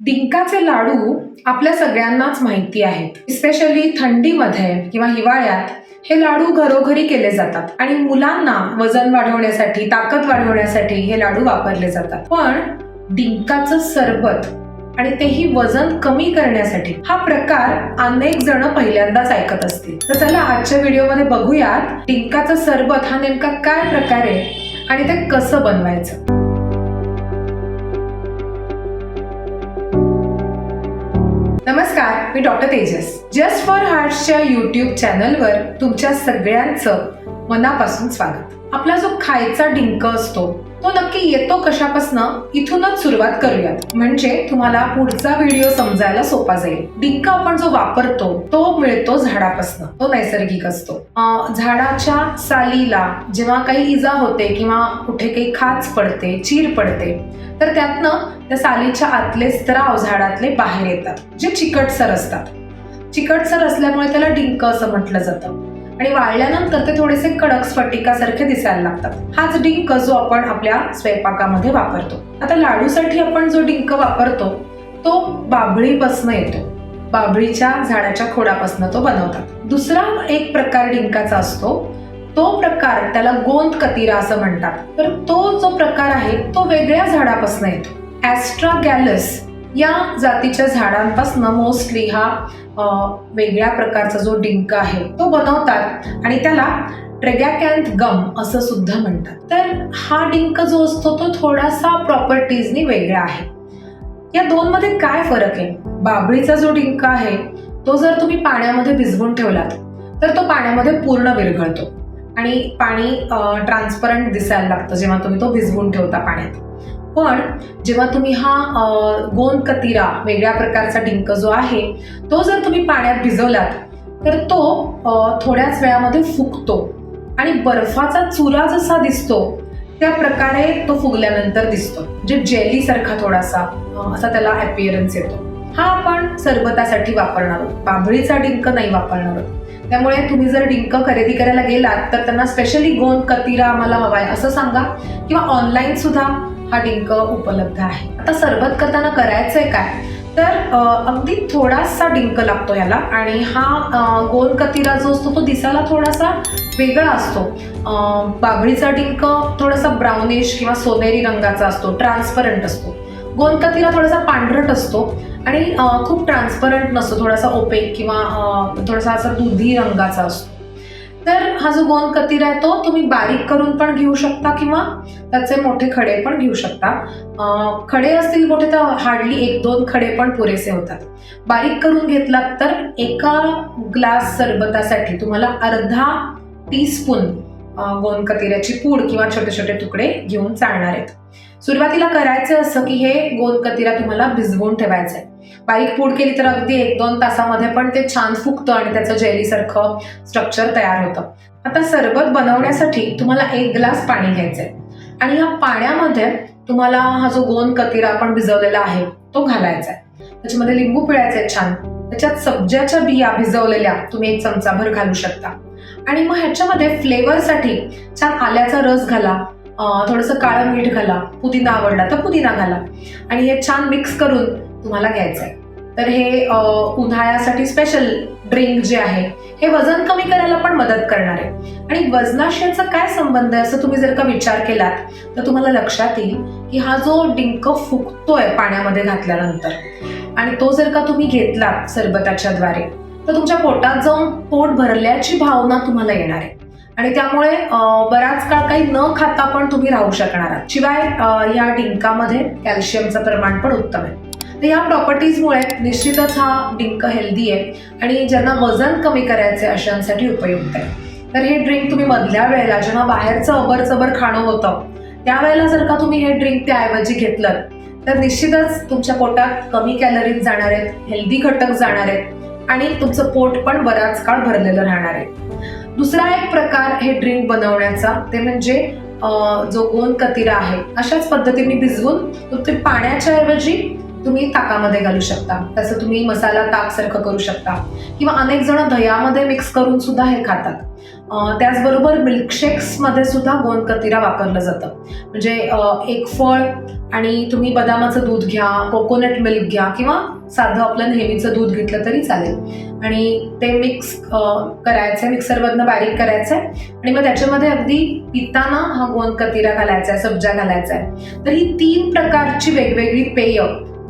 डिंकाचे लाडू आपल्या सगळ्यांनाच माहिती आहेत. स्पेशली थंडीमध्ये किंवा हिवाळ्यात हे लाडू घरोघरी केले जातात आणि मुलांना वजन वाढवण्यासाठी ताकद वाढवण्यासाठी हे लाडू वापरले जातात. पण डिंकाचं सरबत आणि तेही वजन कमी करण्यासाठी हा प्रकार अनेक जण पहिल्यांदाच ऐकत असतील. तर चला आजच्या व्हिडिओमध्ये बघूयात डिंकाचं सरबत हा नेमका काय प्रकार आहे आणि ते कसं बनवायचं. नमस्कार मी डॉक्टर तेजस. जस्ट फॉर हार्टच्या युट्यूब चॅनलवर तुमच्या सगळ्यांचं मनापासून स्वागत. आपला जो खायचा डिंक असतो तो नक्की येतो कशापासनं? इथूनच सुरुवात करूयात. म्हणजे तुम्हाला पुढचा व्हिडिओ समजायला सोपा जाईल. डिंक आपण जो वापरतो तो मिळतो झाडापासनं. तो नैसर्गिक असतो. झाडाच्या सालीला जेव्हा काही इजा होते किंवा कुठे काही खाच पडते चीर पडते तर त्यातनं त्या सालीच्या आतले स्त्राव झाडातले बाहेर येतात जे चिकटसर असतात. चिकटसर असल्यामुळे त्याला डिंक असं म्हटलं जातं. आणि वाळल्यानंतर ते थोडेसे कडक स्फटिकासारखे दिसायला लागतात. हाच डिंक जो आपण आपल्या स्वयंपाकामध्ये वापरतो. आता लाडूसाठी आपण जो डिंक वापरतो तो बाभळीपासनं येतो. बाभळीच्या झाडाच्या खोडापासनं तो बनवतात. दुसरा एक प्रकार डिंकाचा असतो. तो प्रकार त्याला गोंद कतिरा असं म्हणतात. तर तो जो प्रकार आहे तो वेगळ्या झाडापासून येतो. ॲस्ट्रागॅलस या जातीच्या झाडांपासून मोस्टली हा वेगळ्या प्रकारचा जो डिंक आहे तो बनवतात आणि त्याला ट्रेगॅकॅन्थ गम असं सुद्धा म्हणतात. तर हा डिंक जो असतो तो थोडासा प्रॉपर्टीजनी वेगळा आहे. या दोन मध्ये काय फरक आहे? बाबळीचा जो डिंक आहे तो जर तुम्ही पाण्यामध्ये भिजवून ठेवलात तर तो पाण्यामध्ये पूर्ण विरघळतो. आणि पाणी ट्रान्सपरंट दिसायला लागतं जेव्हा तुम्ही तो भिजवून ठेवता पाण्यात. पण जेव्हा तुम्ही हा गोंद कतिरा वेगळ्या प्रकारचा डिंक जो आहे तो जर तुम्ही पाण्यात भिजवलात तर तो थोड्याच वेळामध्ये फुगतो. आणि बर्फाचा चुरा जसा दिसतो त्या प्रकारे तो फुगल्यानंतर दिसतो. म्हणजे जे जेलीसारखा थोडासा असा त्याला अपिअरन्स येतो. हा आपण सरबतासाठी वापरणार आहोत. बाभळीचा डिंक नाही वापरणार आहोत. त्यामुळे तुम्ही जर डिंक खरेदी करायला गेलात तर त्यांना स्पेशली गोंद कतिरा आम्हाला हवाय असं सांगा. किंवा ऑनलाईन सुद्धा हा डिंक उपलब्ध आहे. आता सरबत करताना करायचंय काय? तर अगदी थोडासा डिंक लागतो याला आणि हा गोल कतिरा जो असतो तो दिसायला थोडासा वेगळा असतो. बाभळीचा डिंक थोडासा ब्राउनिश किंवा सोनेरी रंगाचा असतो ट्रान्सपरंट असतो. गोल कतिरा थोडासा पांढरट असतो आणि खूप ट्रान्सपरंट नसतो थोडासा ओपेक किंवा थोडासा असा दुधी रंगाचा असतो. तर हा जो गोंद कतिरा आहे तो तुम्ही बारीक करून पण घेऊ शकता किंवा त्याचे मोठे खडे पण घेऊ शकता. खडे असतील मोठे तर हार्डली एक दोन खडे पण पुरेसे होतात. बारीक करून घेतलात तर एका ग्लास सरबतासाठी तुम्हाला अर्धा टीस्पून गोंद कतिऱ्याची पूड किंवा छोटे छोटे तुकडे घेऊन चालणार आहेत. सुरुवातीला करायचं असं की हे गोंद कतिरा तुम्हाला भिजवून ठेवायचं आहे बारीक पूड केली तर अगदी एक दोन तासामध्ये पण ते छान फुगतं आणि त्याचं जेलीसारखं स्ट्रक्चर तयार होतं. आता सरबत बनवण्यासाठी तुम्हाला एक ग्लास पाणी घ्यायचं आहे आणि ह्या पाण्यामध्ये तुम्हाला हा जो गोंद कतिरा आपण भिजवलेला आहे तो घालायचा आहे त्याच्यामध्ये लिंबू पिळायचा आहे छान. त्याच्यात सब्जाच्या बिया भिजवलेल्या तुम्ही एक चमचाभर घालू शकता. आणि मग ह्याच्यामध्ये फ्लेवरसाठी छान आल्याचा रस घाला थोडंसं काळं मीठ घाला पुदिना आवडला तर पुदिना घाला. आणि हे छान मिक्स करून तुम्हाला घ्यायचं आहे तर हे उन्हाळ्यासाठी स्पेशल ड्रिंक जे आहे हे वजन कमी करायला पण मदत करणार आहे. आणि वजनाशी याचा काय संबंध आहे असं तुम्ही जर का विचार केलात तर तुम्हाला लक्षात येईल की हा जो डिंक फुगतोय पाण्यामध्ये घातल्यानंतर आणि तो जर का तुम्ही घेतलात सरबताच्या द्वारे तर तुमच्या पोटात जाऊन पोट भरल्याची भावना तुम्हाला येणार आहे. आणि त्यामुळे बराच काळ काही न खाता पण तुम्ही राहू शकणार आहात. शिवाय या डिंकामध्ये कॅल्शियमचं प्रमाण पण उत्तम आहे. तर या प्रॉपर्टीजमुळे निश्चितच हा डिंक हेल्दी आहे आणि ज्यांना वजन कमी करायचे अशांसाठी उपयुक्त आहे. तर हे ड्रिंक तुम्ही मधल्या वेळेला जेव्हा बाहेरचं अबरचबर खाणं होतं त्यावेळेला जर का तुम्ही हे ड्रिंक त्याऐवजी घेतलं तर निश्चितच तुमच्या पोटात कमी कॅलरीज जाणार आहेत हेल्दी घटक जाणार आहेत आणि तुमचं पोट पण बराच काळ भरलेलं राहणार आहे. दुसरा एक प्रकार हे ड्रिंक बनवण्याचा ते म्हणजे जो गोंद कतिरा आहे अशाच पद्धतीने भिजवून ते पाण्याच्या ऐवजी तुम्ही ताकामध्ये घालू शकता. तसं तुम्ही मसाला ताक सारखं करू शकता. किंवा अनेक जण दह्यामध्ये मिक्स करून सुद्धा हे खातात. त्याचबरोबर मिल्कशेक्समध्ये सुद्धा गोंद कतिरा वापरलं जातं. म्हणजे एक फळ आणि तुम्ही बदामाचं दूध घ्या कोकोनट मिल्क घ्या किंवा साधं आपलं नेहमीचं दूध घेतलं तरी चालेल. आणि ते मिक्स करायचं आहे मिक्सरमधनं बारीक करायचं आहे. आणि मग त्याच्यामध्ये अगदी पिताना हा गोंद कतिरा घालायचा आहे सब्जा घालायचा आहे. तर ही तीन प्रकारची वेगवेगळी पेय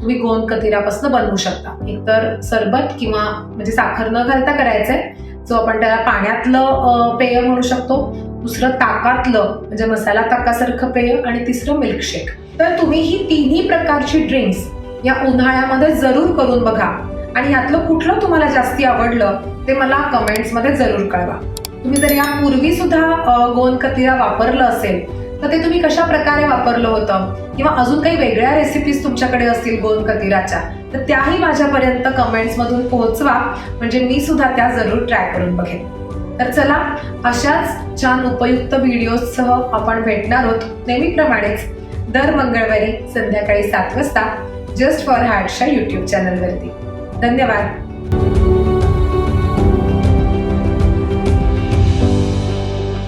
तुम्ही गोंद कतिरापासून बनवू शकता? एकतर सरबत किंवा म्हणजे साखर न घालता करायचंय जो आपण त्याला पाण्यातलं पेय म्हणू शकतो. दुसरं ताकातलं म्हणजे मसाला ताकासारखं पेय आणि तिसरं मिल्कशेक तर तुम्ही ही तिन्ही प्रकारची ड्रिंक्स या उन्हाळ्यामध्ये जरूर करून बघा. आणि यातलं कुठलं तुम्हाला जास्ती आवडलं ते मला कमेंट्समध्ये जरूर कळवा. तुम्ही जर यापूर्वी सुद्धा गोंद कतिरा वापरलं असेल तर ते तुम्ही कशा प्रकारे वापरलं होतं? किंवा अजून काही वेगळ्या रेसिपीज तुमच्याकडे असतील गोंद कतिराच्या? तर त्याही माझ्यापर्यंत कमेंट्समधून पोहोचवा. म्हणजे मी सुद्धा त्या जरूर ट्राय करून बघेन. तर चला अशाच छान उपयुक्त व्हिडिओजसह आपण भेटणार आहोत. नेहमीप्रमाणेच दर मंगळवारी संध्याकाळी सात वाजता जस्ट फॉर हार्टच्या यूट्यूब चॅनलवरती धन्यवाद.